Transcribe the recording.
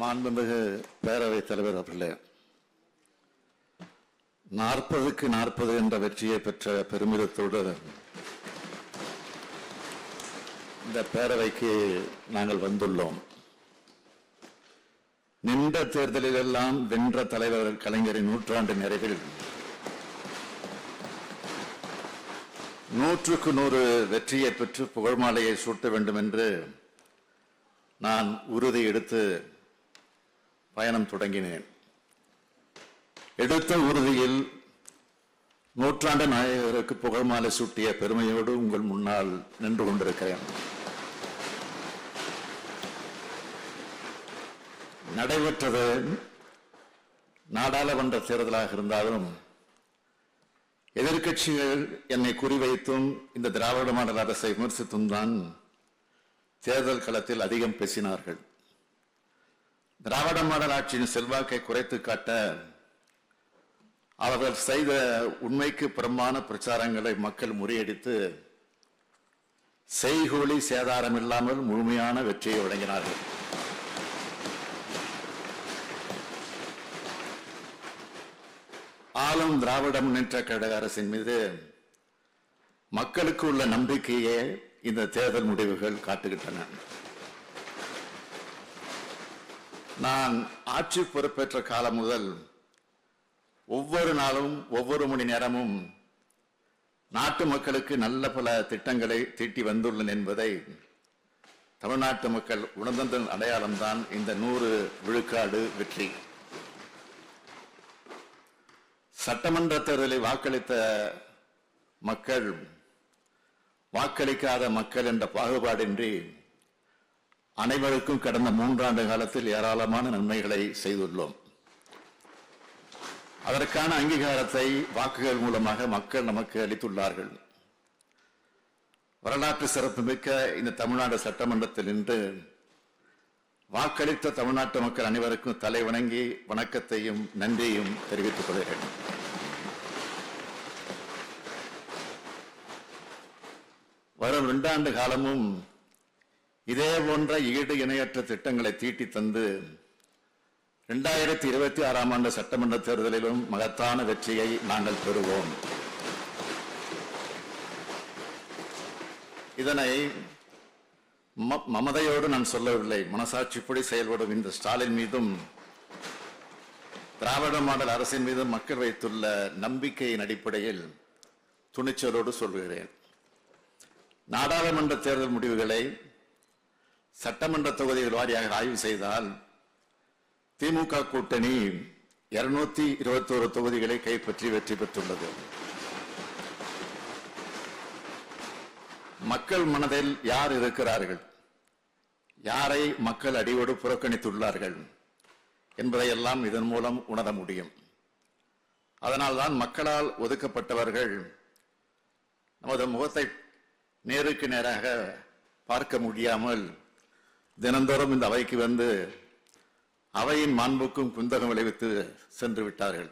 மாண்புமிகு பேரவைத் தலைவர் அவர்களே நாற்பதுக்கு நாற்பது என்ற வெற்றியை பெற்ற பெருமிதத்தோடு இந்த பேரவைக்கு நாங்கள் வந்துள்ளோம். நின்ற தேர்தலிலெல்லாம் வென்ற தலைவர் கலைஞரின் நூற்றாண்டு நிறைவில் நூற்றுக்கு நூறு வெற்றியை பெற்று புகழ்மாலையை சூட்ட வேண்டும் என்று நான் உறுதி எடுத்து பயணம் தொடங்கினேன். எடுத்த உறுதியில் நூற்றாண்டு நாயகருக்கு புகழ்மாலை சூட்டிய பெருமையோடு உங்கள் முன்னால் நின்று கொண்டிருக்கிறேன். நடைபெற்றது நாடாளுமன்ற தேர்தலாக இருந்தாலும் எதிர்க்கட்சிகள் என்னை குறிவைத்தும் இந்த திராவிட மாடல் அரசை விமர்சித்தும் தான் தேர்தல் களத்தில் அதிகம் பேசினார்கள். திராவிட மாடல் ஆட்சியின் செல்வாக்கை குறைத்து காட்ட அவர்கள் செய்த உண்மைக்கு புறம்பான பிரச்சாரங்களை மக்கள் முறியடித்து செய்கூலி சேதாரம் இல்லாமல் முழுமையான வெற்றியை வழங்கினார்கள். ஆளும் திராவிட முன்னேற்ற கழக அரசின் மீது மக்களுக்கு உள்ள நம்பிக்கையே இந்த தேர்தல் முடிவுகள் காட்டுகின்றன. நான் ஆட்சி பொறுப்பேற்ற காலம் முதல் ஒவ்வொரு நாளும் ஒவ்வொரு மணி நேரமும் நாட்டு மக்களுக்கு நல்ல பல திட்டங்களை தீட்டி வந்துள்ளேன் என்பதை தமிழ்நாட்டு மக்கள் உணர்ந்ததன் அடையாளம்தான் இந்த நூறு விழுக்காடு வெற்றி. சட்டமன்ற தேர்தலை வாக்களித்த மக்கள் வாக்களிக்காத மக்கள் என்ற பாகுபாடின்றி அனைவருக்கும் கடந்த மூன்றாண்டு காலத்தில் ஏராளமான நன்மைகளை செய்துள்ளோம். அதற்கான அங்கீகாரத்தை வாக்குகள் மூலமாக மக்கள் நமக்கு அளித்துள்ளார்கள். வரலாற்று சிறப்புமிக்க இந்த தமிழ்நாடு சட்டமன்றத்தில் இன்று வாக்களித்த தமிழ்நாட்டு மக்கள் அனைவருக்கும் தலை வணங்கி வணக்கத்தையும் நன்றியையும் தெரிவித்துக் கொள்கிறேன். வரும் இரண்டாண்டு காலமும் இதே போன்ற ஈடு இணையற்ற திட்டங்களை தீட்டி தந்து இரண்டாயிரத்தி இருபத்தி ஆறாம் ஆண்டு சட்டமன்ற தேர்தலிலும் மகத்தான வெற்றியை நாங்கள் பெறுவோம். இதனை ம- மமதையோடு நான் சொல்லவில்லை. மனசாட்சிப்படி செயல்படும் இந்த ஸ்டாலின் மீதும் திராவிட மாடல் அரசின் மீது மக்கள் வைத்துள்ள நம்பிக்கையின் அடிப்படையில் துணிச்சலோடு சொல்கிறேன். நாடாளுமன்ற தேர்தல் முடிவுகளை சட்டமன்ற தொகுதிகள் வாரியாக ஆய்வு செய்தால் திமுக கூட்டணி இருநூத்தி இருபத்தோரு தொகுதிகளை கைப்பற்றி வெற்றி பெற்றுள்ளது. மக்கள் மனதில் யார் இருக்கிறார்கள்? யாரை மக்கள் அடியோடு புறக்கணித்துள்ளார்கள்? என்பதையெல்லாம் இதன் மூலம் உணர முடியும். அதனால்தான் மக்களால் ஒதுக்கப்பட்டவர்கள் நமது முகத்தை நேருக்கு நேராக பார்க்க முடியாமல் தினந்தோறும் இந்த அவைக்கு வந்து அவையின் மாண்புக்கும் குந்தகம் விளைவித்து சென்று விட்டார்கள்.